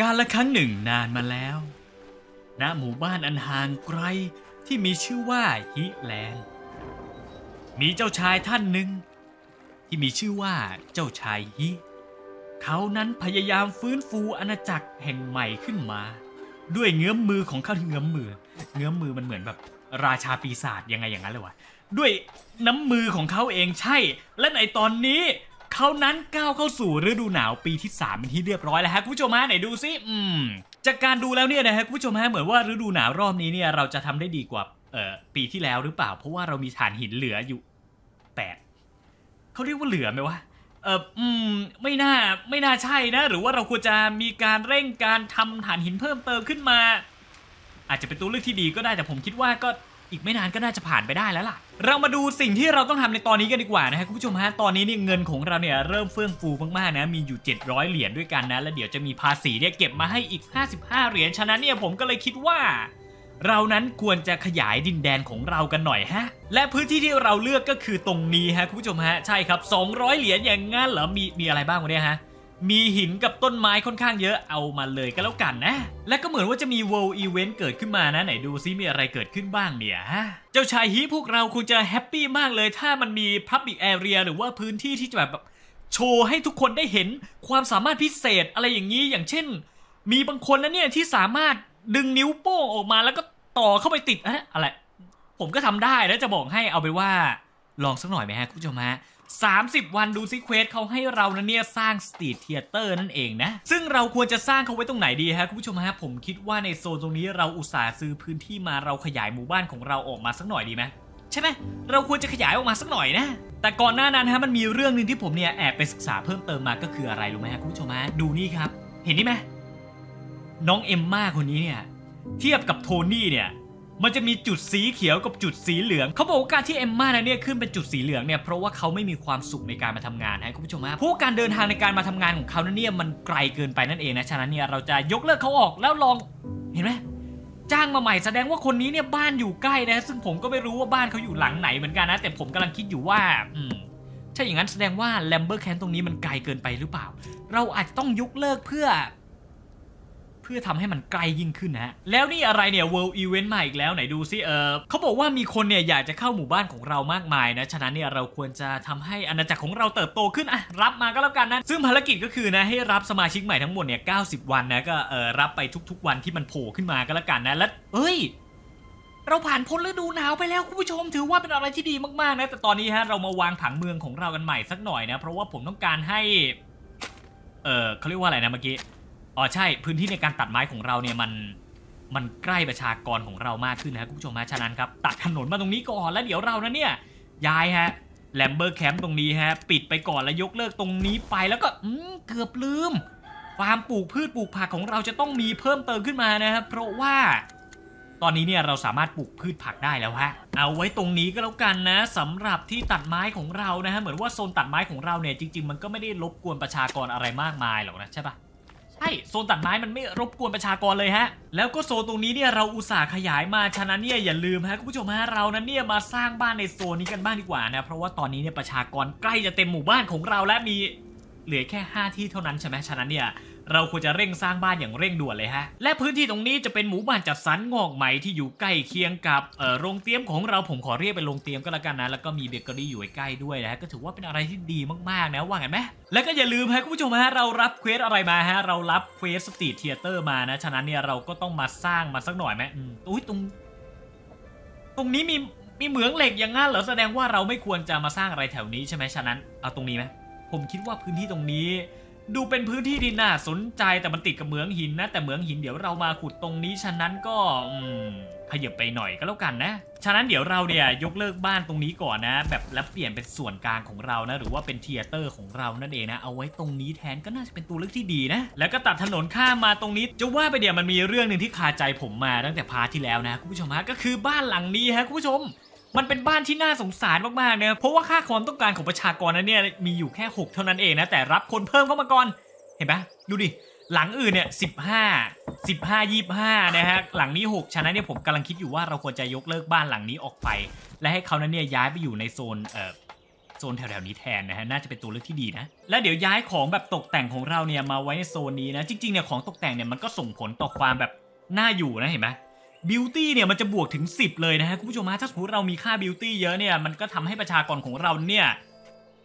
การละครั้งหนึ่งนานมาแล้ว ณ หมู่บ้านอันห่างไกลที่มีชื่อว่าฮิแลนด์ มีเจ้าชายท่านหนึ่ง ที่มีชื่อว่าเจ้าชายฮิ เขานั้นพยายามฟื้นฟูอาณาจักรแห่งใหม่ขึ้นมา ด้วยเงื้อมมือของเขาเงื้อมมือ เงื้อมมือมันเหมือนแบบ ราชาปีศาจยังไงอย่างนั้นเลยวะ ด้วยน้ำมือของเขาเองใช่ และในตอนนี้ เขานั้นก้าวเข้าสู่ฤดูหนาวปีที่ 3 เป็นที่เรียบร้อยแล้วฮะคุณผู้ชมฮะไหนดูซิอืมจากการดูแล้วเนี่ยนะฮะคุณผู้ชมฮะเหมือนว่าฤดูหนาวรอบนี้เนี่ยเราจะทำได้ดีกว่าเอ่อปีที่แล้วหรือเปล่า เพราะว่าเรามีฐานหินเหลืออยู่แปดเขาเรียกว่าเหลือไหมวะเอออืมไม่น่าไม่น่าใช่นะ หรือว่าเราควรจะมีการเร่งการทำฐานหินเพิ่มเติมขึ้นมา อาจจะเป็นตัวเลือกที่ดีก็ได้แต่ผมคิดว่าก็ อีกไม่นานก็น่าจะผ่านไปได้แล้วล่ะ เรามาดูสิ่งที่เราต้องทำในตอนนี้กันดีกว่านะฮะคุณผู้ชมฮะตอนนี้เนี่ยเงินของเราเนี่ยเริ่มเฟื่องฟูมากๆนะมีอยู่ 700 เหรียญด้วยกันนะ แล้วเดี๋ยวจะมีภาษีเนี่ยเก็บมาให้อีก 55 เหรียญฉะนั้นเนี่ยผมก็เลยคิดว่าเรานั้นควรจะขยายดินแดนของเรากันหน่อยฮะ และพื้นที่ที่เราเลือกก็คือตรงนี้ฮะคุณผู้ชมฮะใช่ครับ 200 เหรียญอย่างงั้นเหรอมีมีอะไรบ้างวะเนี่ยฮะ มีหินกับต้นไม้ค่อนข้างเยอะเอามาเลยก็แล้วกันนะ และก็เหมือนว่าจะมี World Event เกิดขึ้นมานะ ไหนดูซิมีอะไรเกิดขึ้นบ้างเนี่ยฮะเจ้าชายฮีพวกเราคงจะแฮปปี้มากเลย ถ้ามันมี Public Area หรือว่าพื้นที่ที่จะแบบโชว์ให้ทุกคนได้เห็นความสามารถพิเศษอะไรอย่างนี้อย่างเช่น มีบางคนนะเนี่ยที่สามารถดึงนิ้วโป้งออกมาแล้วก็ต่อเข้าไปติดอะไร ผมก็ทำได้แล้วจะบอกให้เอาไปว่า ลองสักหน่อยไหมฮะคุณผู้ชมฮะ 30 วันดูซิเควสเขาให้เรานะเนี่ยสร้างสตรีทเทเตอร์นั่นเองนะ ซึ่งเราควรจะสร้างเขาไว้ตรงไหนดีฮะคุณผู้ชมฮะผมคิดว่าในโซนตรงนี้เราอุตส่าห์ซื้อพื้นที่มาเราขยายหมู่บ้านของเราออกมาสักหน่อยดีไหมใช่ไหมเราควรจะขยายออกมาสักหน่อยนะแต่ก่อนหน้านั้นฮะมันมีเรื่องหนึ่งที่ผมเนี่ยแอบไปศึกษาเพิ่มเติมมาก็คืออะไรรู้ไหมฮะคุณผู้ชมฮะดูนี่ครับ เห็นนี่ไหมน้องเอมม่าคนนี้เนี่ยเทียบกับโทนี่เนี่ย มันจะมีจุดสีเขียวกับจุดสีเหลืองเขาบอกว่าการที่เอมมานะเนี่ยขึ้นเป็นจุดสีเหลืองเนี่ยเพราะว่าเขาไม่มีความสุขในการมาทำงานนะคุณผู้ชมฮะเพราะว่าการเดินทางในการมาทำงานของเขาเนี่ยมันไกลเกินไปนั่นเองนะฉะนั้นเนี่ยเราจะยกเลิกเขาออกแล้วลองเห็นไหมจ้างมาใหม่แสดงว่าคนนี้เนี่ยบ้านอยู่ใกล้นะ ซึ่งผมก็ไม่รู้ว่าบ้านเขาอยู่หลังไหนเหมือนกันนะ แต่ผมกำลังคิดอยู่ว่าอืมถ้าอย่างนั้นแสดงว่าแลมเบอร์แคนตรงนี้มันไกลเกินไปหรือเปล่า เราอาจจะต้องยกเลิกเพื่อ พื่อทำให้มันใกล้ยิ่งขึ้นนะฮะแล้วนี่อะไรเนี่ย World Event มาอีกแล้วไหนดูซิเออเขาบอกว่ามีคนเนี่ยอยากจะเข้าหมู่บ้านของเรามากมายนะฉะนั้นเนี่ยเราควรจะทำให้อาณาจักรของเราเติบโตขึ้นอะรับมาก็แล้วกันนะซึ่งภารกิจก็คือนะให้รับสมาชิกใหม่ทั้งหมดเนี่ย90 วันนะก็เออรับไปทุก ๆ วันที่มันโผล่ขึ้นมาก็แล้วกันนะและเอ้ยเราผ่านพ้นฤดูหนาวไปแล้วคุณผู้ชมถือว่าเป็นอะไรที่ดีมากๆนะแต่ตอนนี้ฮะเรามาวางผังเมืองของเรากันใหม่สักหน่อยนะเพราะว่าผมต้องการให้ เออเขาเรียกว่าอะไรนะเมื่อกี้ อ๋อใช่พื้นที่ในการตัดไม้ของเราเนี่ยมันมันใกล้ประชากรของเรามากขึ้นนะครับคุณผู้ชมฮะฉะนั้นครับตัดถนนมาตรงนี้ก่อนแล้วเดี๋ยวเรานะเนี่ยย้ายฮะแลมเบอร์แคมป์ตรงนี้ฮะปิดไปก่อนแล้วยกเลิกตรงนี้ไปแล้วก็อืมเกือบลืมฟาร์มปลูกพืชปลูกผักของเราจะต้องมีเพิ่มเติมขึ้นมานะครับเพราะว่าตอนนี้เนี่ยเราสามารถปลูกพืชผักได้แล้วฮะ เอาไว้ตรงนี้ก็แล้วกันนะสำหรับที่ตัดไม้ของเรานะฮะเหมือนว่าโซนตัดไม้ของเราเนี่ยจริง ๆ มันก็ไม่ได้รบกวนประชากรอะไรมากมายหรอกนะใช่ปะ ช่โซนตัดไม้มันไม่รบกวนประชากรเลยฮะ แล้วก็โซนตรงนี้เนี่ยเราอุตส่าห์ขยายมาฉะนั้นเนี่ยอย่าลืมฮะคุณผู้ชมฮะเรานั้นเนี่ยมาสร้างบ้านในโซนนี้กันบ้างดีกว่านะเพราะว่าตอนนี้เนี่ยประชากรใกล้จะเต็มหมู่บ้านของเราและมีเหลือแค่ 5 ที่เท่านั้นใช่ไหมฉะนั้นเนี่ย เราควรจะเร่งสร้างบ้านอย่างเร่งด่วนเลยฮะ และพื้นที่ตรงนี้จะเป็นหมู่บ้านจัดสรรงอกใหม่ที่อยู่ใกล้เคียงกับโรงเตรียมของเราผมขอเรียกเป็นโรงเตรียมก็แล้วกันนะ แล้วก็มีเบเกอรี่อยู่ใกล้ด้วยนะฮะ ก็ถือว่าเป็นอะไรที่ดีมากๆนะว่าไงไหมแล้วก็อย่าลืมฮะคุณผู้ชมฮะเรารับเควสอะไรมาฮะเรารับเควสสตรีทเทเตอร์มานะ ฉะนั้นเนี่ยเราก็ต้องมาสร้างมาสักหน่อยไหมอืมอุ้ยตรง ตรงนี้มีมีเหมืองเหล็กอย่างงั้นเหรอแสดงว่าเราไม่ควรจะมาสร้างอะไรแถวนี้ใช่ไหมฉะนั้นเอาตรงนี้ไหมผมคิดว่าพื้นที่ตรงนี้ ดูเป็นพื้นที่ที่น่าสนใจแต่มันติดกับเหมืองหินนะ แต่เหมืองหินเดี๋ยวเรามาขุดตรงนี้ฉะนั้นก็ขยับไปหน่อยก็แล้วกันนะ ฉะนั้นเดี๋ยวเราเนี่ยยกเลิกบ้านตรงนี้ก่อนนะ แบบแล้วเปลี่ยนเป็นส่วนกลางของเรานะ หรือว่าเป็นเทียเตอร์ของเรานั่นเองนะ เอาไว้ตรงนี้แทนก็น่าจะเป็นตัวเลือกที่ดีนะ แล้วก็ตัดถนนข้ามมาตรงนี้จะว่าไปเดี๋ยวมันมีเรื่องหนึ่งที่คาใจผมมาตั้งแต่พาร์ทที่แล้วนะคุณผู้ชมฮะก็คือบ้านหลังนี้ฮะคุณผู้ชม มันเป็นบ้านที่น่าสงสารมากๆเนะเพราะว่าค่าความต้องการของประชากรนั้นเนี่ยมีอยู่แค่ 6 เท่านั้นเองนะแต่รับคนเพิ่มเข้ามาก่อนเห็นปะดูดิหลังอื่นเนี่ยสิบห้าสิบห้ายี่ห้านะฮะหลังนี้หกฉะนั้นเนี่ยผมกำลังคิดอยู่ว่าเราควรจะยกเลิกบ้านหลังนี้ออกไป และให้เขานั้นเนี่ยย้ายไปอยู่ในโซนเอ่อโซนแถวๆนี้แทนนะฮะน่าจะเป็นตัวเลือกที่ดีนะ และเดี๋ยวย้ายของแบบตกแต่งของเราเนี่ยมาไว้ในโซนนี้นะจริงๆเนี่ยของตกแต่งเนี่ยมันก็ส่งผลต่อความแบบน่าอยู่นะเห็นไหม บิวตี้เนี่ยมันจะบวกถึง 10 เลยนะฮะคุณผู้ชมฮะถ้าสมมติเรามีค่าบิวตี้เยอะเนี่ยมันก็ทำให้ประชากรของเราเนี่ย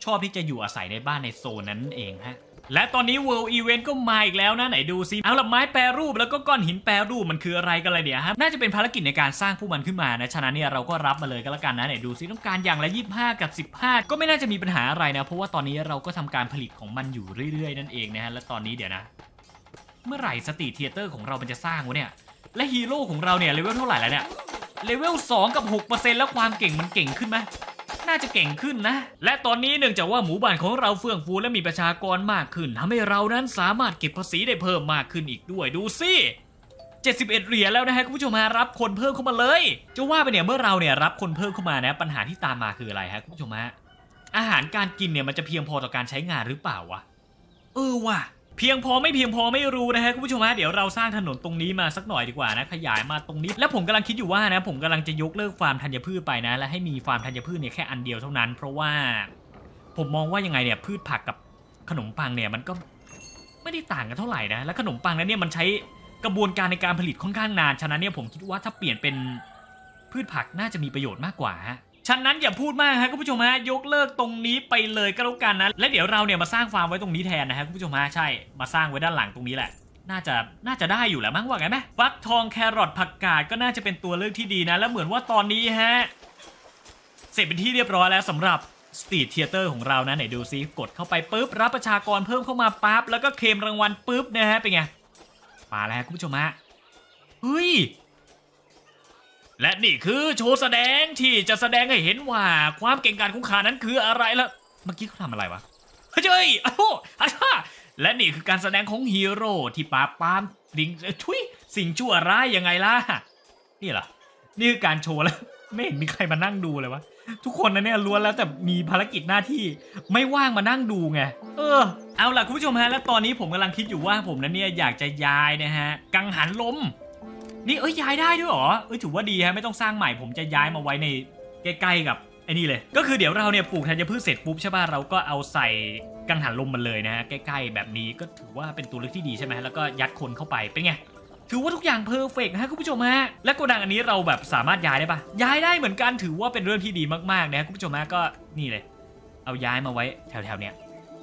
ชอบที่จะอยู่อาศัยในบ้านในโซนนั้นเองฮะและตอนนี้ World Event ก็มาอีกแล้วนะไหนดูซิเอาละไม้แปรรูปแล้วก็ก้อนหินแปรรูปมันคืออะไรกันเลยเนี่ยฮะน่าจะเป็นภารกิจในการสร้างพวกมันขึ้นมานะฉะนั้นเนี่ยเราก็รับมาเลยก็แล้วกันนะไหนดูซิต้องการอย่างละ 25 กับ 15 ก็ไม่น่าจะมีปัญหาอะไรนะ เพราะว่าตอนนี้เราก็ทำการผลิตของมันอยู่เรื่อยๆ นั่นเองนะฮะและตอนนี้เดี๋ยวนะ เมื่อไหร่สตรีเทเตอร์ของเรามันจะสร้างวะเนี่ย และฮีโร่ของเราเนี่ยเลเวลเท่าไหร่แล้วเนี่ยเลเวล2กับ 6%แล้วความเก่งมันเก่งขึ้นไหมน่าจะเก่งขึ้นนะ และตอนนี้เนื่องจากว่าหมู่บ้านของเราเฟื่องฟูและมีประชากรมากขึ้นทำให้เรานั้นสามารถเก็บภาษีได้เพิ่มมากขึ้นอีกด้วยดูสิ71 เหรียญแล้วนะฮะคุณผู้ชมมารับคนเพิ่มเข้ามาเลยจะว่าไปเนี่ยเมื่อเราเนี่ยรับคนเพิ่มเข้ามานะปัญหาที่ตามมาคืออะไรฮะคุณผู้ชมฮะอาหารการกินเนี่ยมันจะเพียงพอต่อการใช้งานหรือเปล่าวะเออว่ะ เพียงพอไม่เพียงพอไม่รู้นะฮะคุณผู้ชมฮะเดี๋ยวเราสร้างถนนตรงนี้มาสักหน่อยดีกว่านะขยายมาตรงนี้ แล้วผมกำลังคิดอยู่ว่านะผมกำลังจะยกเลิกฟาร์มธัญพืชไปนะ และให้มีฟาร์มธัญพืชเนี่ยแค่อันเดียวเท่านั้น เพราะว่าผมมองว่ายังไงเนี่ยพืชผักกับขนมปังเนี่ยมันก็ไม่ได้ต่างกันเท่าไหร่นะและขนมปังนั้นเนี่ยมันใช้กระบวนการในการผลิตค่อนข้างนานฉะนั้นเนี่ยผมคิดว่าถ้าเปลี่ยนเป็นพืชผักน่าจะมีประโยชน์มากกว่าฮะ ฉะนั้นอย่าพูดมากฮะคุณผู้ชมฮะยกเลิกตรงนี้ไปเลยก็แล้วกันนะและเดี๋ยวเราเนี่ยมาสร้างฟาร์มไว้ตรงนี้แทนนะฮะคุณผู้ชมฮะใช่มาสร้างไว้ด้านหลังตรงนี้แหละน่าจะน่าจะได้อยู่แหละมั้งว่าไงไหมฟักทองแครอทผักกาดก็น่าจะเป็นตัวเลือกที่ดีนะ แล้วเหมือนว่าตอนนี้ฮะเสร็จเป็นที่เรียบร้อยแล้วสำหรับสตรีทเทเตอร์ของเรานะไหนดูซิกดเข้าไปปุ๊บรับประชากรเพิ่มเข้ามาปั๊บแล้วก็เคลมรางวัลปุ๊บนะฮะเป็นไงมาแล้วฮะคุณผู้ชมฮะเฮ้ย และนี่คือโชว์แสดงที่จะแสดงให้เห็นว่าความเก่งกาจของขานั้นคืออะไรละเมื่อกี้เขาทำอะไรวะเฮ้ยอ้อาชาและนี่คือการแสดงของฮีโร่ที่ปราบปรามลิงทุยสิ่งชั่วร้ายยังไงล่ะ นี่เหรอ นี่คือการโชว์แล้ว ไม่เห็นมีใครมานั่งดูเลยวะ ทุกคนนะเนี่ยล้วนแล้วแต่มีภารกิจหน้าที่ไม่ว่างมานั่งดูไง เออ เอาล่ะคุณผู้ชมฮะ แล้วตอนนี้ผมกำลังคิดอยู่ว่าผมนั้นเนี่ยอยากจะย้ายนะฮะ กังหันลม นี่เอ้ยย้ายได้ด้วยเหรอเอ้ยถือว่าดีฮะไม่ต้องสร้างใหม่ผมจะย้ายมาไว้ในใกล้ๆกับไอ้นี่เลยก็คือเดี๋ยวเราเนี่ยปลูกธัญพืชเสร็จปุ๊บใช่ป่ะเราก็เอาใส่กังหันลมมันเลยนะฮะใกล้ๆแบบนี้ก็ถือว่าเป็นตัวเลือกที่ดีใช่ไหมแล้วก็ยัดคนเข้าไปเป็นไงถือว่าทุกอย่างเพอร์เฟกต์นะฮะคุณผู้ชมฮะและโกดังอันนี้เราแบบสามารถย้ายได้ปะย้ายได้เหมือนกันถือว่าเป็นเรื่องที่ดีมากๆนะฮะคุณผู้ชมฮะก็นี่เลย เอาย้ายมาไว้แถวๆเนี้ย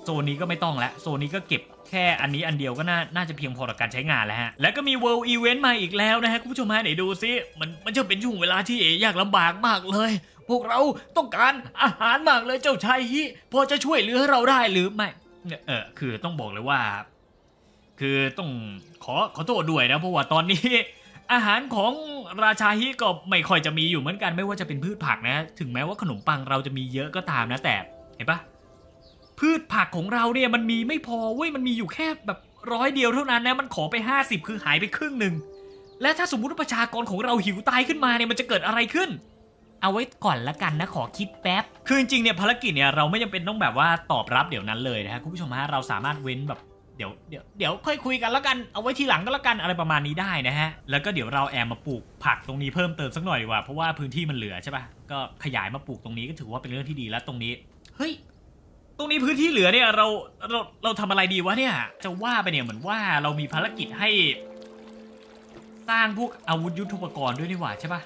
โซนนี้ก็ไม่ต้องแล้วโซนนี้ก็เก็บ ค่อันนี้อันเดียวก็น่าน่าจะเพียงพอต่อการใช้งานแล้วฮะ แล้วก็มี World Event มาอีกแล้วนะฮะ คุณผู้ชมฮะไหนดูซิ มันมันจะเป็นช่วงเวลาที่ยากลำบากมากเลย พวกเราต้องการอาหารมากเลยเจ้าชายฮิพอจะช่วยเหลือเราได้หรือไม่เออคือต้องบอกเลยว่า คือต้องขอขอโทษด้วยนะเพราะว่าตอนนี้อาหารของราชาฮิก็ไม่ค่อยจะมีอยู่เหมือนกันไม่ว่าจะเป็นพืชผักนะ ถึงแม้ว่าขนมปังเราจะมีเยอะก็ตามนะแต่เห็นปะ พืชผักของเราเนี่ยมันมีไม่พอเว้ยมันมีอยู่แค่แบบร้อยเดียวเท่านั้นนะมันขอไป 50 คือหายไปครึ่งหนึ่งและถ้าสมมุติว่าประชากรของเราหิวตายขึ้นมาเนี่ยมันจะเกิดอะไรขึ้น เอาไว้ก่อนละกันนะขอคิดแป๊บคือจริงเนี่ยภารกิจเนี่ยเราไม่จำเป็นต้องแบบว่าตอบรับเดี๋ยวนั้นเลยนะฮะคุณผู้ชมฮะเราสามารถเว้นแบบเดี๋ยวเดี๋ยวเดี๋ยวค่อยคุยกันล้วกันเอาไว้ทีหลังก็แล้วกันอะไรประมาณนี้ได้นะฮะแล้วก็เดี๋ยวเราแอมมาปลูกผักตรงนี้เพิ่มเติมสักหน่อยดีกว่าเพราะว่าพื้นที่มันเหลือใช่ปะก็ขยายมาปลูกตรงนี้ก็ถือว่าเป็นเรื่องที่ดีแล้วตรงนี้ เฮ้ย ตรงนี้พื้นที่เหลือเนี่ยเราเราเราทำอะไรดีวะเนี่ย จะว่าไปเนี่ยเหมือนว่าเรามีภารกิจให้ สร้างพวกอาวุธยุทโธปกรณ์ด้วยนี่หว่าใช่ปะ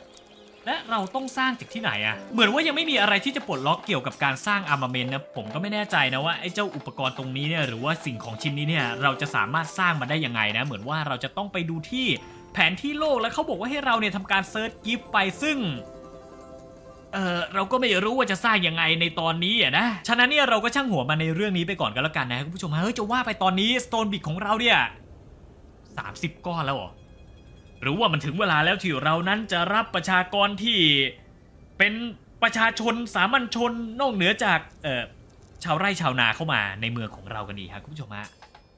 และเราต้องสร้างจากที่ไหนอะเหมือนว่ายังไม่มีอะไรที่จะปลดล็อกเกี่ยวกับการสร้างอาร์มาเมนต์นะผมก็ไม่แน่ใจนะว่าไอ้เจ้าอุปกรณ์ตรงนี้เนี่ยหรือว่าสิ่งของชิ้นนี้เนี่ยเราจะสามารถสร้างมาได้ยังไงนะ เหมือนว่าเราจะต้องไปดูที่แผนที่โลกแล้วเขาบอกว่าให้เราเนี่ยทำการเซิร์ชกิฟต์ไปซึ่ง เออเราก็ไม่รู้ว่าจะสร้างยังไงในตอนนี้อะนะ ฉะนั้นเนี่ยเราก็ช่างหัวมาในเรื่องนี้ไปก่อนก็แล้วกันนะคุณผู้ชมฮะเฮ้ยจะว่าไปตอนนี้สโตนบิกของเราเนี่ย30ก้อนแล้วเหรอหรือว่ามันถึงเวลาแล้วที่เรานั้นจะรับประชากรที่เป็นประชาชนสามัญชนนอกเหนือจากเออชาวไร่ชาวนาเข้ามาในเมืองของเรากันดีครับคุณผู้ชมฮะ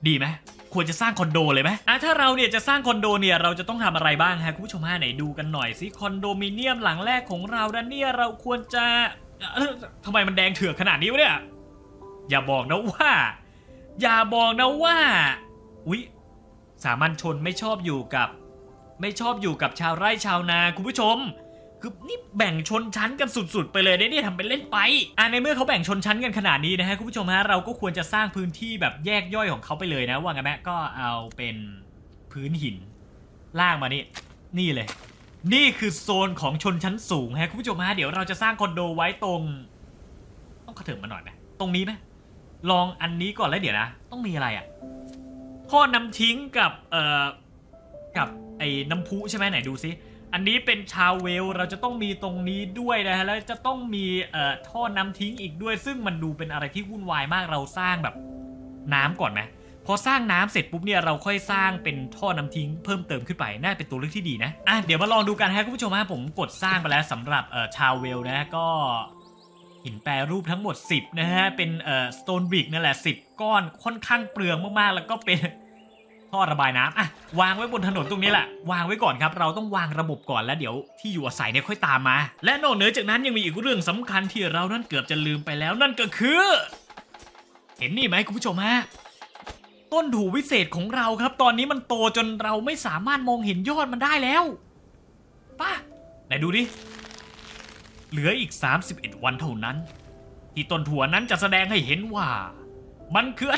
ดีไหมควรจะสร้างคอนโดเลยไหมอะถ้าเราเนี่ยจะสร้างคอนโดเนี่ยเราจะต้องทำอะไรบ้างฮะคุณผู้ชมฮะไหนดูกันหน่อยสิคอนโดมิเนียมหลังแรกของเราดันเนี่ยเราควรจะเอ่อทำไมมันแดงเถือกขนาดนี้วะเนี่ยอย่าบอกนะว่า อย่าบอกนะว่าอุ๊ยสามัญชนไม่ชอบอยู่กับ ไม่ชอบอยู่กับชาวไร่ชาวนาคุณผู้ชม คือนี่แบ่งชนชั้นกันสุดๆ ไปเลยเนี่ยทำเป็นเล่นไปอะในเมื่อเขาแบ่งชนชั้นกันขนาดนี้นะฮะคุณผู้ชมฮะเราก็ควรจะสร้างพื้นที่แบบแยกย่อยของเขาไปเลยนะว่าไงแม่ก็เอาเป็นพื้นหินล่างมานี่นี่เลย นี่คือโซนของชนชั้นสูงฮะคุณผู้ชมฮะเดี๋ยวเราจะสร้างคอนโดไว้ตรง ต้องกระเถิบมาหน่อยไหมตรงนี้ไหมลองอันนี้ก่อนแล้วเดี๋ยวนะ ต้องมีอะไรอะท่อน้ำทิ้งกับเอ่อกับไอ้น้ำพุใช่ไหมไหนดูซิ อันนี้เป็นชาวเวลเราจะต้องมีตรงนี้ด้วยนะฮะแล้วจะต้องมีเอ่อท่อน้ำทิ้งอีกด้วย ซึ่งมันดูเป็นอะไรที่วุ่นวายมากเราสร้างแบบน้ำก่อนไหมพอสร้างน้ำเสร็จปุ๊บเนี่ยเราค่อยสร้างเป็นท่อน้ำทิ้งเพิ่มเติมขึ้นไปน่าเป็นตัวเลือกที่ดีนะอะเดี๋ยวมาลองดูกันฮะคุณผู้ชมฮะผมกดสร้างไปแล้วสำหรับเอ่อชาวเวลนะก็ หินแปรรูปทั้งหมด 10 นะฮะ เป็นเอ่อสโตนบิกนั่นแหละ 10 ก้อนค่อนข้างเปลืองมาก ๆ แล้วก็เป็น ท่อระบายน้ำอะวางไว้บนถนนตรงนี้แหละ วางไว้ก่อนครับ เราต้องวางระบบก่อนแล้วเดี๋ยวที่อยู่อาศัยเนี่ยค่อยตามมา และนอกเหนือจากนั้นยังมีอีกเรื่องสำคัญที่เรานั่นเกือบจะลืมไปแล้วนั่นก็คือ เห็นนี่ไหมคุณผู้ชมฮะต้นถูวิเศษของเราครับ ตอนนี้มันโตจนเราไม่สามารถมองเห็นยอดมันได้แล้วป้าไหนดูดิเหลืออีก 31 วันเท่านั้น ที่ต้นถั่วนั้นจะแสดงให้เห็นว่า มันคือไร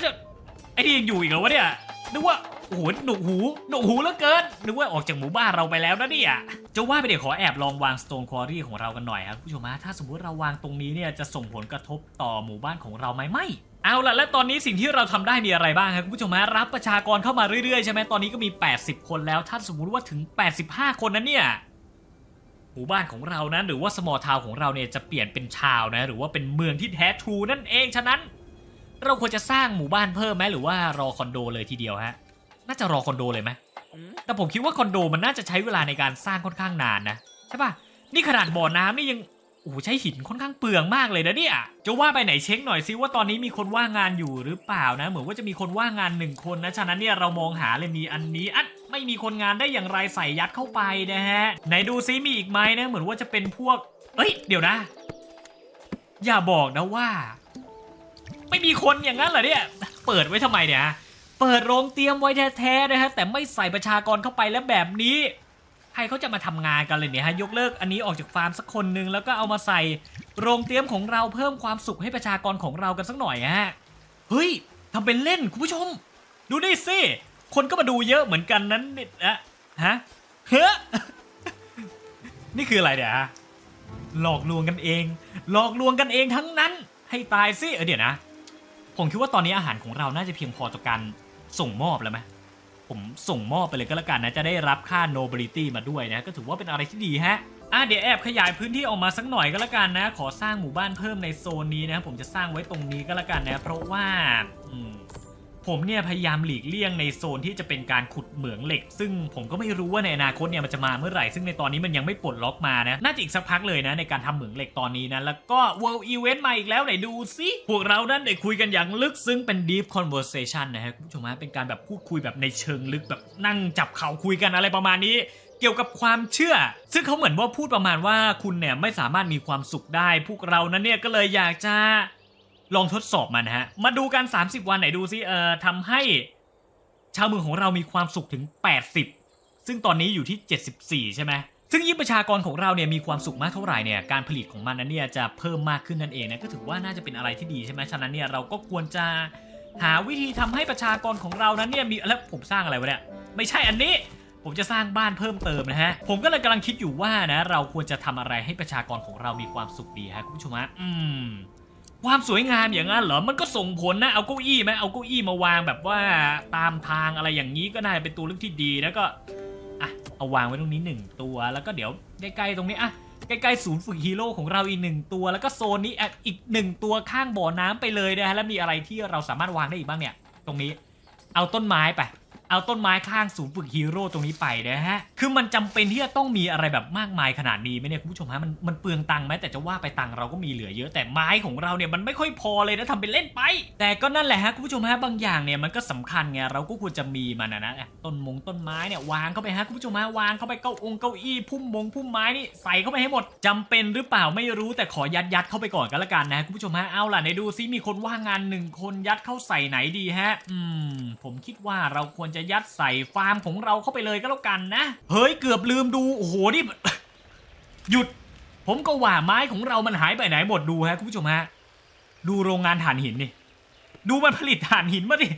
ไอ้นี่ยังอยู่อีกเหรอวะเนี่ยนึกว่า โอ้โหหนวกหูหนวกหูเหลือเกินนึกว่าออกจากหมู่บ้านเราไปแล้วนะเนี่ยจะว่าไปเดี๋ยวขอแอบลองวาง Stone Quarry ของเรากันหน่อยครับผู้ชมฮะถ้าสมมติเราวางตรงนี้เนี่ยจะส่งผลกระทบต่อหมู่บ้านของเราไหมไม่เอาล่ะและตอนนี้สิ่งที่เราทำได้มีอะไรบ้างครับคุณผู้ชมฮะรับประชากรเข้ามาเรื่อยๆใช่ไหมตอนนี้ก็มี 80 คนแล้วถ้าสมมุติว่าถึง 85 คนนั้นเนี่ยหมู่บ้านของเรานะหรือว่าสมอลทาวของเราเนี่ยจะเปลี่ยนเป็นชาวนะ หรือว่าเป็นเมืองที่แท้ทรูนั่นเองฉะนั้น เราควรจะสร้างหมู่บ้านเพิ่มไหมหรือว่ารอคอนโดเลยทีเดียวฮะ น่าจะรอคอนโดเลยไหมแต่ผมคิดว่าคอนโดมันน่าจะใช้เวลาในการสร้างค่อนข้างนานนะใช่ปะนี่ขนาดบ่อน้ำนี่ยังโอ้โหใช้หินค่อนข้างเปลืองมากเลยนะเนี่ยจะว่าไปไหนเช็คหน่อยซิว่าตอนนี้มีคนว่างงานอยู่หรือเปล่านะ เหมือนว่าจะมีคนว่างงานหนึ่งคนนะฉะนั้นเนี่ยเรามองหาเลยมีอันนี้อัดไม่มีคนงานได้อย่างไรใส่ยัดเข้าไปนะฮะไหนดูซิมีอีกไหมนะเหมือนว่าจะเป็นพวก เอ้ย เดี๋ยวนะ อย่าบอกนะว่า ไม่มีคนอย่างนั้นเหรอเนี่ย เปิดไว้ทำไมเนี่ยฮะ เปิดโรงเตรียมไว้แท้ๆนะฮะแต่ไม่ใส่ประชากรเข้าไปแล้วแบบนี้ใครเขาจะมาทำงานกันเลยเนี่ยฮะยกเลิกอันนี้ออกจากฟาร์มสักคนหนึงแล้วก็เอามาใส่โรงเตรียมของเราเพิ่มความสุขให้ประชากรของเรากันสักหน่อยฮะเฮ้ยทำเป็นเล่นคุณผู้ชม ดูนี่สิคนก็มาดูเยอะเหมือนกันนั้นนี่นะฮะเฮ้นี่คืออะไรเนี่ยฮะหลอกลวงกันเอง หลอกลวงกันเองทั้งนั้น ให้ตายสิเออเดี๋ยวนะ ผมคิดว่าตอนนี้อาหารของเราน่าจะเพียงพอต่อการ ส่งมอบแล้วไหมผมส่งมอบไปเลยก็แล้วกันนะ จะได้รับค่า nobility มาด้วยนะ ก็ถือว่าเป็นอะไรที่ดีฮะอะเดี๋ยวแอบขยายพื้นที่ออกมาสักหน่อยก็แล้วกันนะ ขอสร้างหมู่บ้านเพิ่มในโซนนี้นะผมจะสร้างไว้ตรงนี้ก็แล้วกันนะ เพราะว่า ผมเนี่ยพยายามหลีกเลี่ยงในโซนที่จะเป็นการขุดเหมืองเหล็ก ซึ่งผมก็ไม่รู้ว่าในอนาคตเนี่ยมันจะมาเมื่อไหร่ ซึ่งในตอนนี้มันยังไม่ปลดล็อกมานะน่าจะอีกสักพักเลยนะในการทำเหมืองเหล็กตอนนี้นะแล้วก็ World Event มาอีกแล้วไหนดูสิพวกเรานั้นได้คุยกันอย่างลึกซึ้งเป็น Deep Conversation นะฮะคุณผู้ชมฮะเป็นการแบบพูดคุยแบบในเชิงลึกแบบนั่งจับเข่าคุยกันอะไรประมาณนี้เกี่ยวกับความเชื่อ ซึ่งเขาเหมือนว่าพูดประมาณว่าคุณเนี่ยไม่สามารถมีความสุขได้ พวกเรานั้นเนี่ยก็เลยอยากจะ ลองทดสอบมันะฮะ มาดูกัน 30 วันไหนดูซิเอ่อทำให้ชาวเมืองของเรามีความสุขถึง 80 ซึ่งตอนนี้อยู่ที่ 74 ใช่ไหมซึ่งยิ่งประชากรของเราเนี่ยมีความสุขมากเท่าไหร่เนี่ยการผลิตของมันนั้นเนี่ยจะเพิ่มมากขึ้นนั่นเองนะก็ถือว่าน่าจะเป็นอะไรที่ดีใช่ไหมฉะนั้นเนี่ยเราก็ควรจะหาวิธีทำให้ประชากรของเรานั้นเนี่ยมีแล้วผมสร้างอะไรวะเนี่ยไม่ใช่อันนี้ผมจะสร้างบ้านเพิ่มเติมนะฮะ ผมก็เลยกำลังคิดอยู่ว่านะ เราควรจะทำอะไรให้ประชากรของเรามีความสุขดีฮะคุณผู้ชมฮะอืม ความสวยงามอย่างนั้นเหรอ มันก็ส่งผลนะ เอาเก้าอี้ไหมเอาเก้าอี้มาวางแบบว่าตามทางอะไรอย่างนี้ก็น่าจะเป็นตัวเลือกที่ดี แล้วก็อะเอาวางไว้ตรงนี้หนึ่งตัว แล้วก็เดี๋ยวใกล้ๆตรงนี้อะใกล้ๆศูนย์ฝึกฮีโร่ของเราอีกหนึ่งตัว แล้วก็โซนนี้อีกหนึ่งตัวข้างบ่อน้ำไปเลยนะฮะแล้วมีอะไรที่เราสามารถวางได้อีกบ้างเนี่ย ตรงนี้ เอาต้นไม้ไป เอาต้นไม้ข้างศูนย์ฝึกฮีโร่ตรงนี้ไปนะฮะ คือมันจำเป็นที่จะต้องมีอะไรแบบมากมายขนาดนี้ไหมเนี่ยคุณผู้ชมฮะ มันมันเปลืองตังค์ไหมแต่จะว่าไปตังค์เราก็มีเหลือเยอะแต่ไม้ของเราเนี่ยมันไม่ค่อยพอเลยนะทำเป็นเล่นไป แต่ก็นั่นแหละฮะคุณผู้ชมฮะบางอย่างเนี่ยมันก็สำคัญไงเราก็ควรจะมีมันนะนะต้นมงต้นไม้เนี่ยวางเข้าไปฮะคุณผู้ชมฮะวางเข้าไปเก้าองเก้าอี้พุ่มมงพุ่มไม้นี่ใส่เข้าไปให้หมดจำเป็นหรือเปล่าไม่รู้แต่ขอยัดยัดเข้าไปก่อนก็แล้วกันนะคุณผู้ชมฮะเอาล่ะไหนดูซิมีคนว่างงานหนึ่งคนยัดเข้าใส่ไหนดีฮะ อืม ผมคิดว่าเราควรจะยัดใส่ฟาร์มของเราเข้าไปเลยก็แล้วกันนะ เฮ้ยเกือบลืมดู โอ้โหนี่หยุด ผมก็ว่าไม้ของเรามันหายไปไหนหมดดูฮะคุณผู้ชมฮะ ดูโรงงานถ่านหินนี่ ดูมันผลิตถ่านหินมาดิ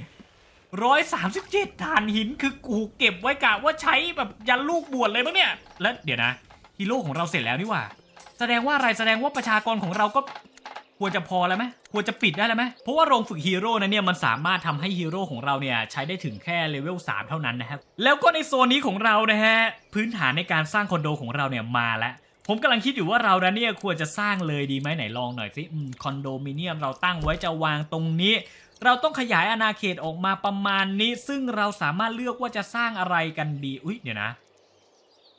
ร้อยสามสิบเจ็ดถ่านหินคือกูเก็บไว้กะว่าใช้แบบยันลูกบวชเลยมั้งเนี่ย แล้วเดี๋ยวนะฮีโร่ของเราเสร็จแล้วนี่ว่า แสดงว่าอะไรแสดงว่าประชากรของเราก็ ควรจะพอแล้วไหมควรจะปิดได้แล้วไหมเพราะว่าโรงฝึกฮีโร่นั้นเนี่ยมันสามารถทำให้ฮีโร่ของเราเนี่ยใช้ได้ถึงแค่เลเวล3เท่านั้นนะครับแล้วก็ในโซนนี้ของเรานะฮะพื้นฐานในการสร้างคอนโดของเราเนี่ยมาแล้วผมกำลังคิดอยู่ว่าเรานั้นเนี่ยควรจะสร้างเลยดีไหมไหนลองหน่อยสิอคอนโดมิเนียมเราตั้งไว้จะวางตรงนี้ เราต้องขยายอาณาเขตออกมาประมาณนี้ ซึ่งเราสามารถเลือกว่าจะสร้างอะไรกันดี อุ้ยเดี๋ยวนะ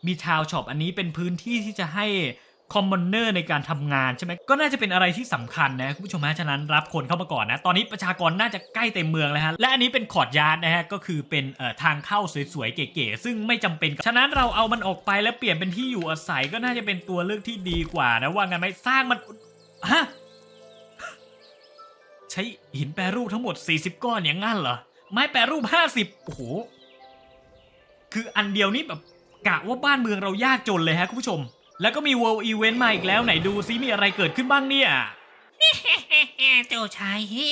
มีทาวช็อปอันนี้เป็นพื้นที่ที่จะให้ คอมมอนเนอร์ในการทำงานใช่ไหมก็น่าจะเป็นอะไรที่สำคัญนะคุณผู้ชมฮะฉะนั้นรับคนเข้ามาก่อนนะตอนนี้ประชากรน่าจะใกล้เต็มเมืองแล้วฮะและอันนี้เป็นคอร์ดยาร์ดนะฮะก็คือเป็นทางเข้าสวยๆเก๋ๆซึ่งไม่จำเป็นฉะนั้นเราเอามันออกไปแล้วเปลี่ยนเป็นที่อยู่อาศัยก็น่าจะเป็นตัวเลือกที่ดีกว่านะว่างั้นไหมสร้างมันฮะใช้หินแปรรูปทั้งหมด 40 ก้อนอย่างงั้นเหรอไม้แปรรูป 50โอ้โหคืออันเดียวนี่แบบกะว่าบ้านเมืองเรายากจนเลยฮะคุณผู้ชม แล้วก็มี World Event มาอีกแล้วไหนดูซิมีอะไรเกิดขึ้นบ้างเนี่ยเจ้าชายฮิ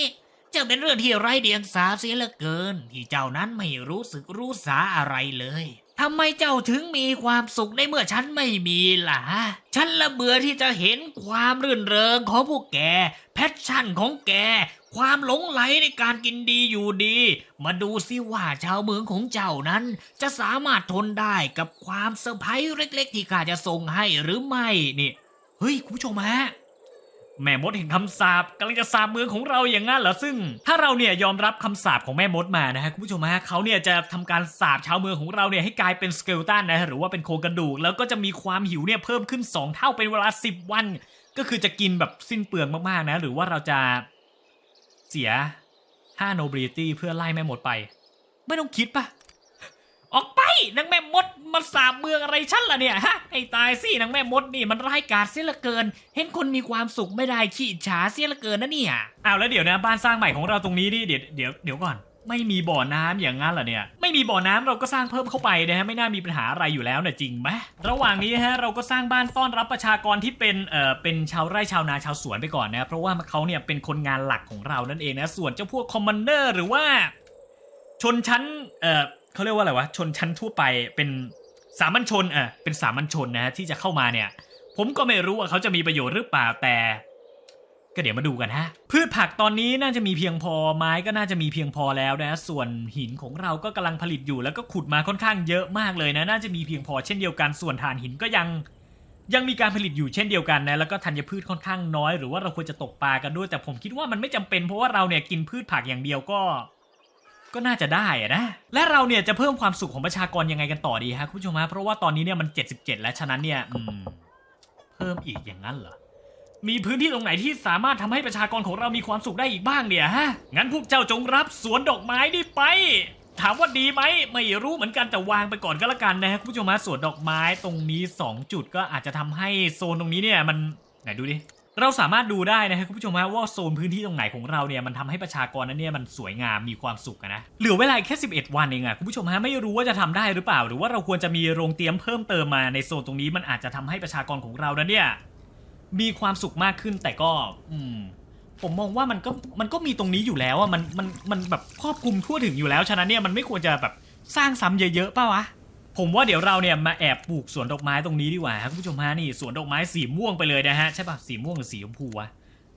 เจ้าเป็นเรื่องที่ไร้เดียงสาเสียเหลือเกิน ที่เจ้านั้นไม่รู้สึกรู้สาอะไรเลยทำไมเจ้าถึงมีความสุขในเมื่อฉันไม่มีล่ะ ฉันละเบื่อที่จะเห็นความรื่นเริงของพวกแก แพชชั่นของแก ความหลงไหลในการกินดีอยู่ดี มาดูซิว่าชาวเมืองของเจ้านั้น จะสามารถทนได้กับความเซอร์ไพรส์เล็ก ๆ ที่ข้าจะส่งให้หรือไม่นี่ เฮ้ยคุณผู้ชมฮะแม่มดเห็นคำสาปกำลังจะสาปเมืองของเราอย่างนั้นเหรอซึ่ง ถ้าเราเนี่ยยอมรับคำสาปของแม่มดมานะฮะคุณผู้ชมฮะเขาเนี่ยจะทำการสาปชาวเมืองของเราเนี่ยให้กลายเป็นสเกลตันนะหรือว่าเป็นโครงกระดูก แล้วก็จะมีความหิวเนี่ยเพิ่มขึ้น 2 เท่าเป็นเวลา 10 วัน ก็คือจะกินแบบสิ้นเปลืองมากๆนะ หรือว่าเราจะ เสีย5 nobility เพื่อไล่แม่หมดไป ไม่ต้องคิดปะออกไปนางแม่มดมันสาบเมืองอะไรฉันล่ะเนี่ยฮะไอ้ตายสินางแม่มดนี่มันร้ายกาจเสียเหลือเกิน เห็นคนมีความสุขไม่ได้ขี้ฉาเสียเหลือเกินนะเนี่ยอ้าวแล้วเดี๋ยวนะบ้านสร้างใหม่ของเราตรงนี้นี่เดี๋ยวเดี๋ยวเดี๋ยวก่อน ไม่มีบ่อน้ำอย่างนั้นเหรอเนี่ย ไม่มีบ่อน้ำเราก็สร้างเพิ่มเข้าไปนะฮะไม่น่ามีปัญหาอะไรอยู่แล้วนี่ยจริงไหมระหว่างนี้ฮะเราก็สร้างบ้านต้อนรับประชากรที่เป็นเอ่อเป็นชาวไร่ชาวนาชาวสวนไปก่อนนะเพราะว่าเขาเนี่ยเป็นคนงานหลักของเรานั่นเองนะส่วนเจ้าพวกคอมมานเดอร์หรือว่า ชนชั้นเอ่อเขาเรียกว่าอะไรวะชนชั้นทั่วไปเป็นสามัญชนเออเป็นสามัญชนนะฮะที่จะเข้ามาเนี่ย ผมก็ไม่รู้ว่าเขาจะมีประโยชน์หรือเปล่าแต่ ก็เดี๋ยวมาดูกันฮะ พืชผักตอนนี้น่าจะมีเพียงพอไม้ก็น่าจะมีเพียงพอแล้วนะ ส่วนหินของเราก็กำลังผลิตอยู่แล้วก็ขุดมาค่อนข้างเยอะมากเลยนะ น่าจะมีเพียงพอเช่นเดียวกัน ส่วนถ่านหินก็ยังยังมีการผลิตอยู่เช่นเดียวกันนะ แล้วก็ธัญพืชค่อนข้างน้อยหรือว่าเราควรจะตกปลากันด้วย แต่ผมคิดว่ามันไม่จำเป็นเพราะว่าเราเนี่ยกินพืชผักอย่างเดียวก็ ก็น่าจะได้นะ และเราเนี่ยจะเพิ่มความสุขของประชากรยังไงกันต่อดีฮะคุณผู้ชมฮะเพราะว่าตอนนี้เนี่ยมัน 77 แล้วฉะนั้นเนี่ยเพิ่มอีกอย่างนั้นเหรอ มีพื้นที่ตรงไหนที่สามารถทำให้ประชากรของเรามีความสุขได้อีกบ้างเนี่ยฮะ งั้นพวกเจ้าจงรับสวนดอกไม้นี่ไป ถามว่าดีไหมไม่รู้เหมือนกันแต่วางไปก่อนก็แล้วกันนะฮะคุณผู้ชมฮะสวนดอกไม้ตรงนี้ 2 จุดก็อาจจะทำให้โซนตรงนี้เนี่ยมันไหนดูดิเราสามารถดูได้นะครับคุณผู้ชมฮะว่าโซนพื้นที่ตรงไหนของเราเนี่ยมันทำให้ประชากรนั้นเนี่ยมันสวยงามมีความสุขนะเหลือเวลาแค่ 11 วันเองอะคุณผู้ชมฮะไม่รู้ว่าจะทำได้หรือเปล่า หรือว่าเราควรจะมีโรงเตรียมเพิ่มเติมมาในโซนตรงนี้มันอาจจะทำให้ประชากรของเรานั้นเนี่ย มีความสุขมากขึ้นแต่ก็ อืม ผมมองว่ามันก็มันก็มีตรงนี้อยู่แล้วอะมันมันมันแบบครอบคลุมทั่วถึงอยู่แล้ว ฉะนั้นเนี่ยมันไม่ควรจะแบบสร้างซ้ำเยอะๆป่าวะ ผมว่าเดี๋ยวเราเนี่ยมาแอบปลูกสวนดอกไม้ตรงนี้ดีกว่าครับคุณผู้ชมฮะนี่สวนดอกไม้สีม่วงไปเลยนะฮะใช่ป่ะสีม่วงหรือสีชมพูวะ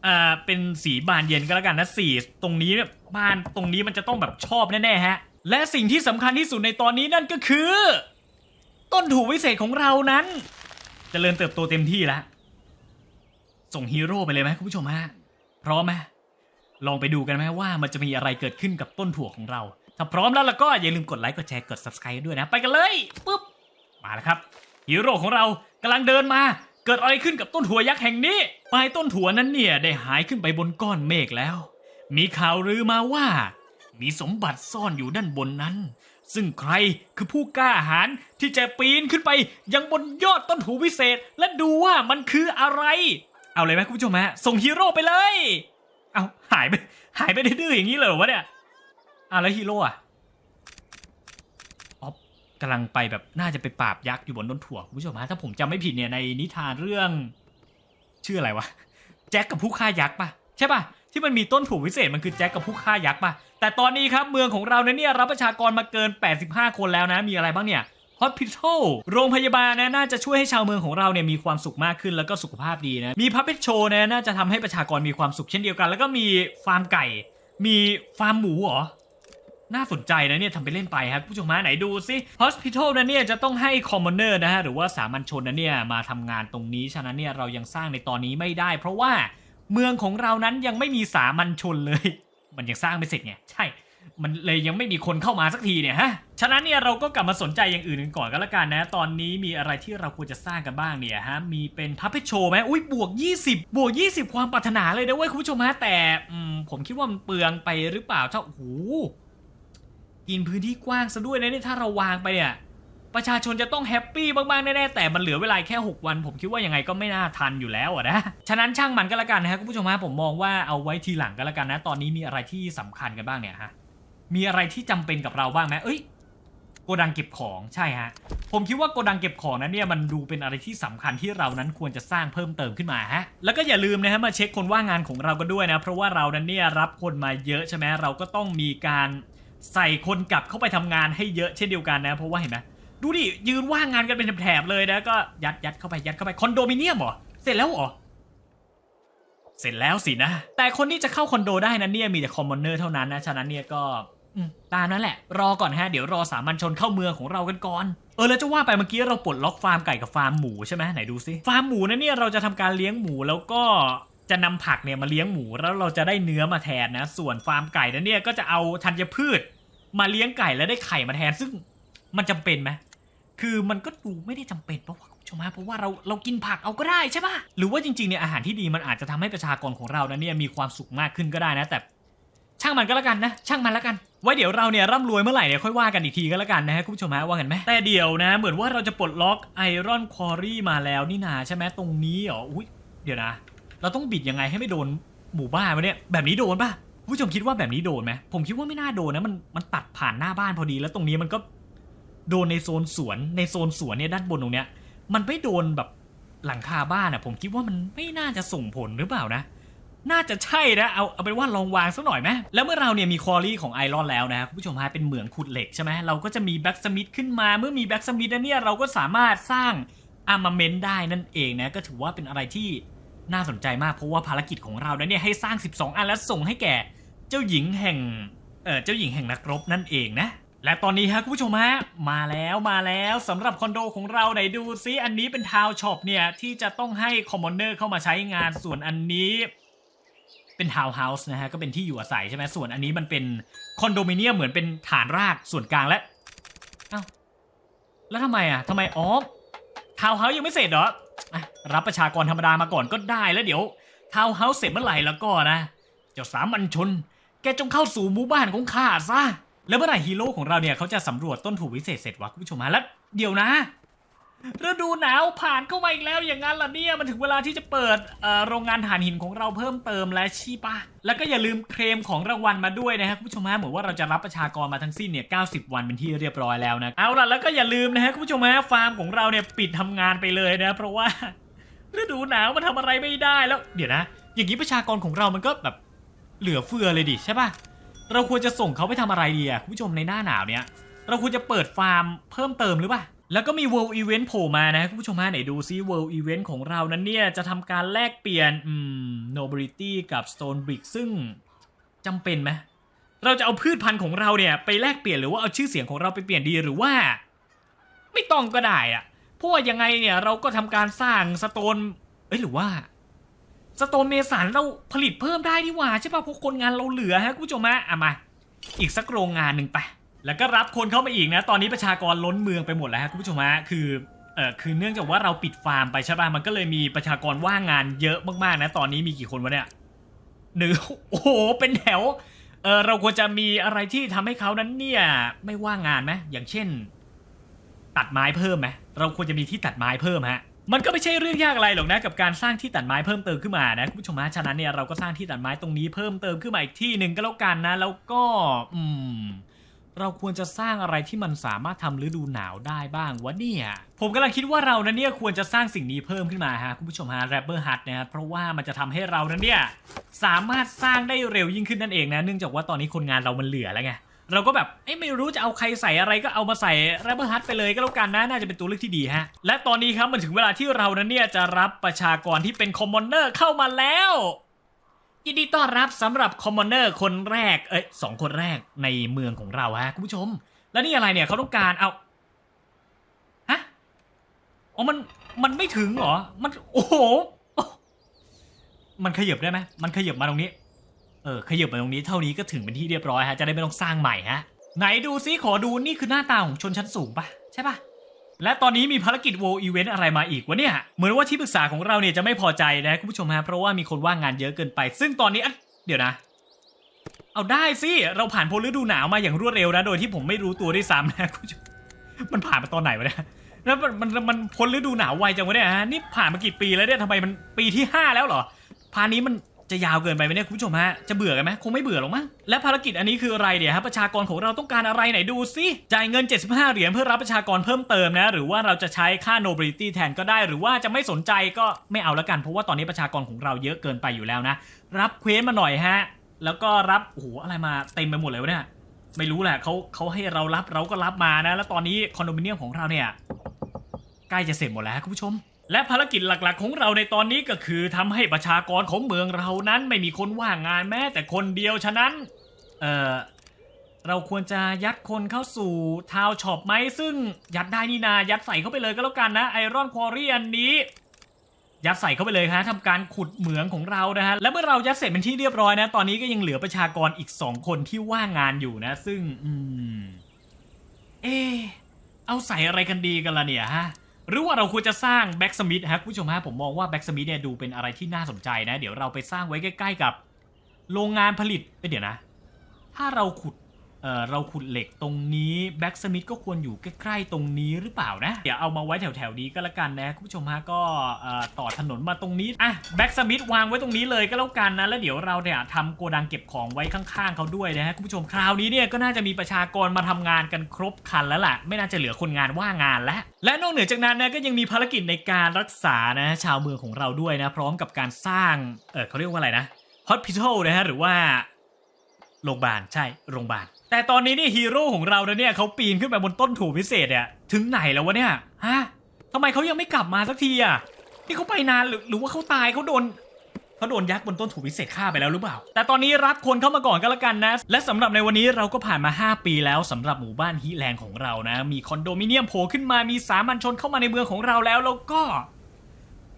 อ่าเป็นสีบานเย็นก็แล้วกันนะสีตรงนี้เนี่ยบานตรงนี้มันจะต้องแบบชอบแน่ๆฮะ และสิ่งที่สำคัญที่สุดในตอนนี้นั่นก็คือ ต้นถูวิเศษของเรานั้นจเจริญเติบโตเต็มที่แล้ว ส่งฮีโร่ไปเลยไหมคุณผู้ชมฮะพร้อมไหมลองไปดูกันไหมว่ามันจะมีอะไรเกิดขึ้นกับต้นถั่วของเรา ถ้าพร้อมแล้วแล้วก็อย่าลืมกดไลค์กดแชร์กด subscribe ด้วยนะ ไปกันเลยปุ๊บมาแล้วครับฮีโร่ของเรากำลังเดินมา เกิดอะไรขึ้นกับต้นถั่วยักษ์แห่งนี้ปลายต้นถั่วนั้นเนี่ยได้หายขึ้นไปบนก้อนเมฆแล้ว มีข่าวลือมาว่า มีสมบัติซ่อนอยู่ด้านบนนั้น ซึ่งใครคือผู้กล้าหาญที่จะปีนขึ้นไปยังบนยอดต้นถูวิเศษ และดูว่ามันคืออะไร เอาเลยไหมคุณผู้ชมฮะส่งฮีโร่ไปเลย เอาหายไปหายไปดื้อๆอย่างนี้เลยเหรอวะเนี่ยอะแล้วฮีโร่อะอ๋อกำลังไปแบบน่าจะไปปราบยักษ์อยู่บนต้นถั่วคุณผู้ชมฮะถ้าผมจำไม่ผิดเนี่ยในนิทานเรื่อง ชื่ออะไรวะแจ็คกับผู้ฆ่ายักษ์ป่ะใช่ป่ะที่มันมีต้นถั่ววิเศษมันคือแจ็คกับผู้ฆ่ายักษ์ป่ะแต่ตอนนี้ครับเมืองของเราเนี่ยรับประชากรมาเกิน 85 คนแล้วนะมีอะไรบ้างเนี่ย ฮอสพิทอลโรงพยาบาลนะน่าจะช่วยให้ชาวเมืองของเราเนี่ยมีความสุขมากขึ้นแล้วก็สุขภาพดีนะ มีพับเพชโชว์นะน่าจะทำให้ประชากรมีความสุขเช่นเดียวกัน แล้วก็มีฟาร์มไก่ มีฟาร์มหมูเหรอน่าสนใจนะเนี่ยทำไปเล่นไปครับผู้ชมฮะไหนดูซิ Hospital นะเนี่ยจะต้องให้ Commoner นะฮะหรือว่าสามัญชนนะเนี่ยมาทำงานตรงนี้ฉะนั้นเนี่ยเรายังสร้างในตอนนี้ไม่ได้ เพราะว่าเมืองของเรานั้นยังไม่มีสามัญชนเลย มันยังสร้างไม่เสร็จไงใช่ มันเลยยังไม่มีคนเข้ามาสักทีเนี่ยฮะ ฉะนั้นเนี่ยเราก็กลับมาสนใจอย่างอื่นกันก่อนก็แล้วกันนะ ตอนนี้มีอะไรที่เราควรจะสร้างกันบ้างเนี่ยฮะ มีเป็นพั p เพ t โชไหมอุ้ยบวก 20 บวก 20 ความปรารถนาเลยนะเว้ยคุณผู้ชมฮะ แต่ผมคิดว่ามันเปลืองไปหรือเปล่าเจ้าโอ้โหกินพื้นที่กว้างซะด้วยนะนี่ถ้าเราวางไปเนี่ยประชาชนจะต้องแฮปปี้มากๆแน่ๆแต่มันเหลือเวลาแค่ 6 วัน ผมคิดว่ายังไงก็ไม่น่าทันอยู่แล้วนะ ฉะนั้นช่างมันก็แล้วกันนะฮะคุณผู้ชมฮะผมมองว่าเอาไว้ทีหลังก็แล้วกันนะ ตอนนี้มีอะไรที่สำคัญกันบ้างเนี่ยฮะ มีอะไรที่จำเป็นกับเราบ้างไหมเอ้ยโกดังเก็บของใช่ฮะ ผมคิดว่าโกดังเก็บของนั้นเนี่ยมันดูเป็นอะไรที่สำคัญที่เรานั้นควรจะสร้างเพิ่มเติมขึ้นมาฮะ แล้วก็อย่าลืมนะฮะมาเช็คคนว่างงานของเราก็ด้วยนะ เพราะว่าเรานั้นเนี่ยรับคนมาเยอะใช่ไหมเราก็ต้องมีการใส่คนกลับเข้าไปทำงานให้เยอะเช่นเดียวกันนะ เพราะว่าเห็นไหมดูดิยืนว่างงานกันเป็นแถบเลยนะก็ยัดยัดเข้าไปยัดเข้าไปคอนโดมิเนียมเหรอเสร็จแล้วเหรอเสร็จแล้วสินะ แต่คนที่จะเข้าคอนโดได้นั้นเนี่ยมีแต่คอมมอนเนอร์เท่านั้นนะ ฉะนั้นเนี่ยก็ ตามนั้นแหละ รอก่อนฮะ เดี๋ยวรอสามัญชนเข้าเมืองของเรากันก่อน เออแล้วจะว่าไปเมื่อกี้เราปลดล็อกฟาร์มไก่กับฟาร์มหมูใช่ไหมไหนดูซิฟาร์มหมูนะเนี่ยเราจะทำการเลี้ยงหมูแล้วก็จะนำผักเนี่ยมาเลี้ยงหมูแล้วเราจะได้เนื้อมาแทนนะ ส่วนฟาร์มไก่นั้นเนี่ยก็จะเอาธัญพืช มาเลี้ยงไก่แล้วได้ไข่มาแทนซึ่งมันจำเป็นไหมคือมันก็ดูไม่ได้จำเป็นเพราะว่าชมฮะเพราะว่าเราเรากินผักเอาก็ได้ใช่ปะหรือว่าจริงๆเนี่ยอาหารที่ดีมันอาจจะทำให้ประชากรของเรานั้นเนี่ยมีความสุขมากขึ้นก็ได้นะ แต่ช่างมันก็แล้วกันนะ ช่างมันแล้วกัน ไว้เดี๋ยวเราเนี่ยร่ำรวยเมื่อไหร่เนี่ยค่อยว่ากันอีกทีก็แล้วกันนะฮะคุณผู้ชมฮะว่ากันไหมแต่เดี๋ยวนะ เหมือนว่าเราจะปลดล็อกไอรอนควอรี่มาแล้วนี่นาใช่ไหมตรงนี้เหรออุ้ยเดี๋ยวนะ เราต้องบิดยังไงให้ไม่โดนหมู่บ้านวะเนี่ยแบบนี้โดนปะผู้ชมคิดว่าแบบนี้โดนไหมผมคิดว่าไม่น่าโดนนะมันมันตัดผ่านหน้าบ้านพอดีแล้วตรงนี้มันก็โดนในโซนสวนในโซนสวนเนี่ยด้านบนตรงเนี้ยมันไม่โดนแบบหลังคาบ้านอะผมคิดว่ามันไม่น่าจะส่งผลหรือเปล่านะ น่าจะใช่นะเอาเอาเป็นว่าลองวางสักหน่อยไหมแล้วเมื่อเราเนี่ยมีคอรี่ของไอรอนแล้วนะคุณผู้ชมฮะเป็นเหมืองขุดเหล็กใช่ไหมเราก็จะมีแบ็กสมิธขึ้นมาเมื่อมีแบ็กสมิธเนี่ยเราก็สามารถสร้างอาร์มาเมนต์ได้นั่นเองนะก็ถือว่าเป็นอะไรที่น่าสนใจมากเพราะว่าภารกิจของเราเนี่ยให้สร้าง 12 อันแล้วส่งให้แก่เจ้าหญิงแห่งเออเจ้าหญิงแห่งนักรบนั่นเองนะและตอนนี้ฮะคุณผู้ชมฮะมาแล้วมาแล้วสำหรับคอนโดของเราไหนดูซิอันนี้เป็นทาวน์ช็อปเนี่ยที่จะต้องให้คอมมอนเนอร์เข้ามาใช้งานส่วนอันนี้ เป็นทาวน์เฮาส์นะฮะก็เป็นที่อยู่อาศัยใช่ไหมส่วนอันนี้มันเป็นคอนโดมิเนียมเหมือนเป็นฐานรากส่วนกลางและเอ้าแล้วทำไมอะทำไมอ๋อทาวน์เฮาส์ยังไม่เสร็จเหรออะรับประชากรธรรมดามาก่อนก็ได้แล้วเดี๋ยวทาวน์เฮาส์เสร็จเมื่อไหร่แล้วก็นะ เจ้าสามัญชน แกจงเข้าสู่หมู่บ้านของข้าซะแล้วเมื่อไหร่ฮีโร่ของเราเนี่ยเขาจะสำรวจต้นถูกวิเศษเสร็จวะคุณผู้ชมฮะแล้วเดี๋ยวนะ ฤดูหนาวผ่านเข้ามาอีกแล้วอย่างนั้นล่ะเนี่ยมันถึงเวลาที่จะเปิดโรงงานถ่านหินของเราเพิ่มเติมแล้วชีปะแล้วก็อย่าลืมเคลมของรางวัลมาด้วยนะฮะคุณผู้ชมฮะเหมือนว่าเราจะรับประชากรมาทั้งสิ้นเนี่ย90 วันเป็นที่เรียบร้อยแล้วนะเอาล่ะแล้วก็อย่าลืมนะฮะคุณผู้ชมฮะฟาร์มของเราเนี่ยปิดทำงานไปเลยนะเพราะว่าฤดูหนาวมันทำอะไรไม่ได้แล้ว เดี๋ยวนะ อย่างนี้ประชากรของเรามันก็แบบเหลือเฟือเลยดิใช่ปะเราควรจะส่งเขาไปทำอะไรดีอะคุณผู้ชมในหน้าหนาวเนี้ยเราควรจะเปิดฟาร์มเพิ่มเติมหรือเปล่า แล้วก็มี World Event โผล่มานะคุณผู้ชมฮะไหนดูซิ World Event ของเรานั้นเนี่ย จะทำการแลกเปลี่ยน อืม Nobility กับ Stone Brick ซึ่งจำเป็นไหมเราจะเอาพืชพันธุ์ของเราเนี่ย ไปแลกเปลี่ยนหรือว่าเอาชื่อเสียงของเราไปเปลี่ยนดีหรือว่า ไม่ต้องก็ได้อะเพราะว่ายังไงเนี่ยเราก็ทำการสร้างสโตนเอ้ยหรือว่าสโตนเมสันเราผลิตเพิ่มได้นี่หว่าใช่ป่ะเพราะคนงานเราเหลือฮะคุณผู้ชมฮะอะมา อีกสักโรงงานหนึ่งไป แล้วก็รับคนเข้ามาอีกนะ ตอนนี้ประชากรล้นเมืองไปหมดแล้วฮะคุณผู้ชมฮะคือเออคือเนื่องจากว่าเราปิดฟาร์มไปใช่ป่ะมันก็เลยมีประชากรว่างงานเยอะมากๆนะ ตอนนี้มีกี่คนวะเนี่ยหนึ่งโอ้โหเป็นแถวเออเราควรจะมีอะไรที่ทำให้เขานั้นเนี่ยไม่ว่างงานไหมอย่างเช่น ตัดไม้เพิ่มไหมเราควรจะมีที่ตัดไม้เพิ่มฮะมันก็ไม่ใช่เรื่องยากอะไรหรอกนะกับการสร้างที่ตัดไม้เพิ่มเติมขึ้นมานะคุณผู้ชมฮะฉะนั้นเนี่ยเราก็สร้างที่ตัดไม้ตรงนี้เพิ่มเติมขึ้นมาอีกที่หนึ่งก็แล้วกันนะ แล้วก็อืม เราควรจะสร้างอะไรที่มันสามารถทำฤดูหนาวได้บ้างวะเนี่ย ผมกำลังคิดว่าเรานั้นเนี่ยควรจะสร้างสิ่งนี้เพิ่มขึ้นมาฮะคุณผู้ชมฮะแรปเปอร์ฮัทนะครับเพราะว่ามันจะทำให้เรานั้นเนี่ยสามารถสร้างได้เร็วยิ่งขึ้นนั่นเองนะเนื่องจากว่าตอนนี้คนงานเรามันเหลือแล้วไงเราก็แบบไม่รู้จะเอาใครใส่อะไรก็เอามาใส่แรปเปอร์ฮัทไปเลยก็แล้วกันนะ น่าจะเป็นตัวเลือกที่ดีฮะ และตอนนี้ครับมันถึงเวลาที่เรานั้นเนี่ยจะรับประชากรที่เป็นคอมมอนเนอร์เข้ามาแล้ว ยินดีต้อนรับสำหรับคอมมอนเนอร์คนแรก เอ้ยสองคนแรกในเมืองของเราฮะคุณผู้ชม แล้วนี่อะไรเนี่ยเขาต้องการเอาฮะอ๋อมันมันไม่ถึงเหรอ มันโอ้โห มันขยับได้ไหมมันขยับมาตรงนี้ เออขยับมาตรงนี้เท่านี้ก็ถึงเป็นที่เรียบร้อยฮะจะได้ไม่ต้องสร้างใหม่ฮะ ไหนดูซิขอดูนี่คือหน้าตาของชนชั้นสูงปะใช่ปะ และตอนนี้มีภารกิจโวอีเวนต์อะไรมาอีกวะเนี่ย เหมือนว่าที่ปรึกษาของเราเนี่ยจะไม่พอใจนะคุณผู้ชมฮะเพราะว่ามีคนว่างงานเยอะเกินไป ซึ่งตอนนี้เดี๋ยวนะ เอาได้สิเราผ่านพ้นฤดูหนาวมาอย่างรวดเร็วนะโดยที่ผมไม่รู้ตัวด้วยซ้ำนะคุณผู้ชมมันผ่านมาตอนไหนวะเนี่ยแล้วมันมันมันพ้นฤดูหนาวไวจังวะเนี่ยฮะนี่ผ่านมากี่ปีแล้วเนี่ยทำไมมันปีที่ห้าแล้วเหรอพานี้มัน จะยาวเกินไปไหมเนี่ยคุณผู้ชมฮะจะเบื่อกันไหมคงไม่เบื่อหรอกมั้งและภารกิจอันนี้คืออะไรเนี่ยวฮะประชากรของเราต้องการอะไรไหนดูสิจ่ายเงิน 75 เหรียญเพื่อรับประชากรเพิ่มเติมนะ หรือว่าเราจะใช้ค่า nobility แทนก็ได้ หรือว่าจะไม่สนใจก็ไม่เอาล้วกัน เพราะว่าตอนนี้ประชากรของเราเยอะเกินไปอยู่แล้วนะ รับเควสมาหน่อยฮะแล้วก็รับโอ้โหอะไรมาเต็มไปหมดเลยวะเนี่ยไม่รู้แหละเขาเขาให้เรารับเราก็รับมานะ แล้วตอนนี้คอนโดมิเนียมของเราเนี่ยใกล้จะเสร็จหมดแล้วคุณผู้ชม และภารกิจหลักๆ ของเราในตอนนี้ก็คือทำให้ประชากรของเมืองเรานั้นไม่มีคนว่างงานแม้แต่คนเดียวฉะนั้น เออเราควรจะยัดคนเข้าสู่ทาวช็อปไหมซึ่งยัดได้นี่นายัดใส่เข้าไปเลยก็แล้วกันนะไอรอนควอรี่อันนี้ ยัดใส่เข้าไปเลยฮะทำการขุดเหมืองของเรานะฮะและเมื่อเรายัดเสร็จเป็นที่เรียบร้อยนะ ตอนนี้ก็ยังเหลือประชากรอีกสองคนที่ว่างงานอยู่นะ ซึ่งอืมเอเอาใส่อะไรกันดีกันล่ะเนี่ยฮะ หรือว่าเราควรจะสร้างแบ็กสมิธฮะคุณผู้ชมฮะผมมองว่าแบ็กสมิธเนี่ยดูเป็นอะไรที่น่าสนใจนะ เดี๋ยวเราไปสร้างไว้ใกล้ ๆ กับ โรงงานผลิตเอ้ยเดี๋ยวนะ ถ้าเราขุด เเราขุดเหล็กตรงนี้แบ็กสมิธก็ควรอยู่ใกล้ๆตรงนี้หรือเปล่านะ เดี๋ยวเอามาไว้แถวๆนี้ก็แล้วกันนะ คุณผู้ชมฮะก็ต่อถนนมาตรงนี้อะแบ็กสมิธวางไว้ตรงนี้เลยก็แล้วกันนะ แล้วเดี๋ยวเราเนี่ยทำโกดังเก็บของไว้ข้างๆเขาด้วยนะฮะคุณผู้ชมคราวนี้เนี่ยก็น่าจะมีประชากรมาทำงานกันครบคันแล้วล่ะ ไม่น่าจะเหลือคนงานว่างงานแล้วและนอกเหนือจากนั้นนะก็ยังมีภารกิจในการรักษานะชาวเมืองของเราด้วยนะ พร้อมกับการสร้างเออเขาเรียกว่าอะไรนะ hospital นะฮะหรือว่าโรงพยาบาลใช่โรงพยาบาล แต่ตอนนี้นี่ฮีโร่ของเราเนี่ยเขาปีนขึ้นไปบนต้นถูพิเศษเนี่ยถึงไหนแล้ววะเนี่ยฮะทำไมเขายังไม่กลับมาสักทีอะนี่เขาไปนานหรือหรือว่าเขาตายเขาโดนเขาโดนยักษ์บนต้นถูพิเศษฆ่าไปแล้วหรือเปล่า แต่ตอนนี้รับคนเข้ามาก่อนก็แล้วกันนะ และสำหรับในวันนี้เราก็ผ่านมา 5 ปีแล้วสำหรับหมู่บ้านฮีแลนด์ของเรานะ มีคอนโดมิเนียมโผล่ขึ้นมา มีสามัญชนเข้ามาในเมืองของเราแล้ว แล้วก็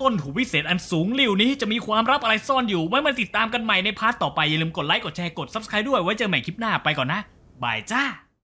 ต้นถูวิเศษอันสูงลิ่วนี้จะมีความลับอะไรซ่อนอยู่ ไว้มาติดตามกันใหม่ในพาร์ทต่อไป อย่าลืมกดไลค์ กดแชร์ กด subscribe ด้วย ไว้เจอใหม่คลิปหน้า ไปก่อนนะ บายจ้า